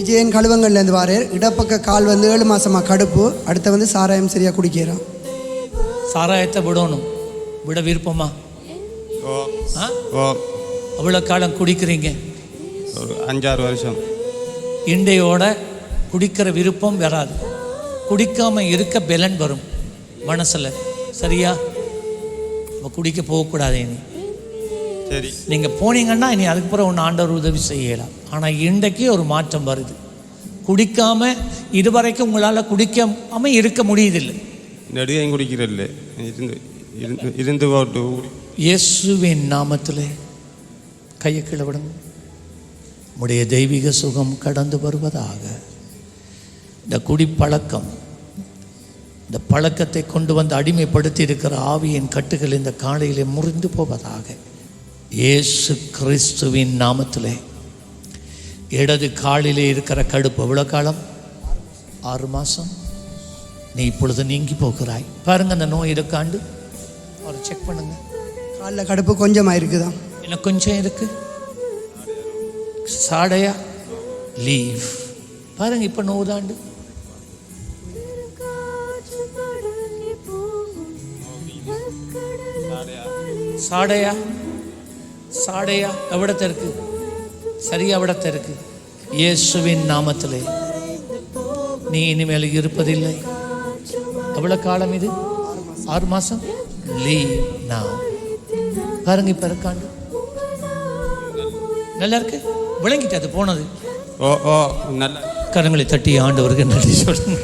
விஜயன் கழுவங்கள்லேருந்து வாரேர் இடப்பக்க கால் வந்து ஏழு மாசமா கடுப்பு. அடுத்து வந்து சாராயம் சரியாக குடிக்கிறான் சாராயத்தை விடணும். விட விருப்பமா? ஓ. ஆ? ஓ. அவ்வளோ காலம் குடிக்கிறீங்க. ஒரு அஞ்சாறு வருஷம். இண்டையோட குடிக்கிற விருப்பம் வராது. குடிக்காம இருக்க பெலன் வரும் மனசில். சரியா? நம்ம குடிக்க போகக்கூடாது இனி. சரி. நீங்கள் போனீங்கன்னா இனி அதுக்கு பிறகு ஒன்று ஆண்டவர் உதவி செய்யலாம். ஆனால் இன்றைக்கு ஒரு மாற்றம் வருது. குடிக்காம இதுவரைக்கும் உங்களால் குடிக்காம இருக்க முடியுதில்லை நெடுகையும் குடிக்கிறல்ல இருந்து இருந்து இயேசுவின் நாமத்திலே கையை கீழே விடுங்க. உடைய தெய்வீக சுகம் கடந்து வருவதாக. இந்த குடிப்பழக்கம் இந்த பழக்கத்தை கொண்டு வந்து அடிமைப்படுத்தி இருக்கிற ஆவியின் கட்டுகள் இந்த காலையிலே முறிந்து போவதாக. இயேசு கிறிஸ்துவின் நாமத்திலே. இடது காலிலே இருக்கிற கடுப்பு எவ்வளோ காலம்? ஆறு மாதம் நீ இப்பொழுது நீங்கி போகிறாய். பாருங்க அந்த நோய் இருக்காண்டு அவரை செக் பண்ணுங்க. காலில் கடுப்பு கொஞ்சமாக இருக்குதான் இன்னும் கொஞ்சம் இருக்கு? சாடையா? லீவ் பாருங்க இப்போ நோதாண்டு சாடையா? சாடையா എവിടെ തിരക്ക് சரியா അവിടെ തിരക്ക് இயேசுவின் நாமத்திலே. நீ இனிமேல் இருப்பதில்லை. എവിടെ காலம் இது? ஆறு മാസം ലീവ് നാ பாருங்க இப்போ இருக்காண்டு நல்லா இருக்கு? விளங்கிட்டு அது போனது. ஓ ஓ நல்லா கரங்களை தட்டி ஆண்டவருக்கு நன்றி சொல்லுங்க.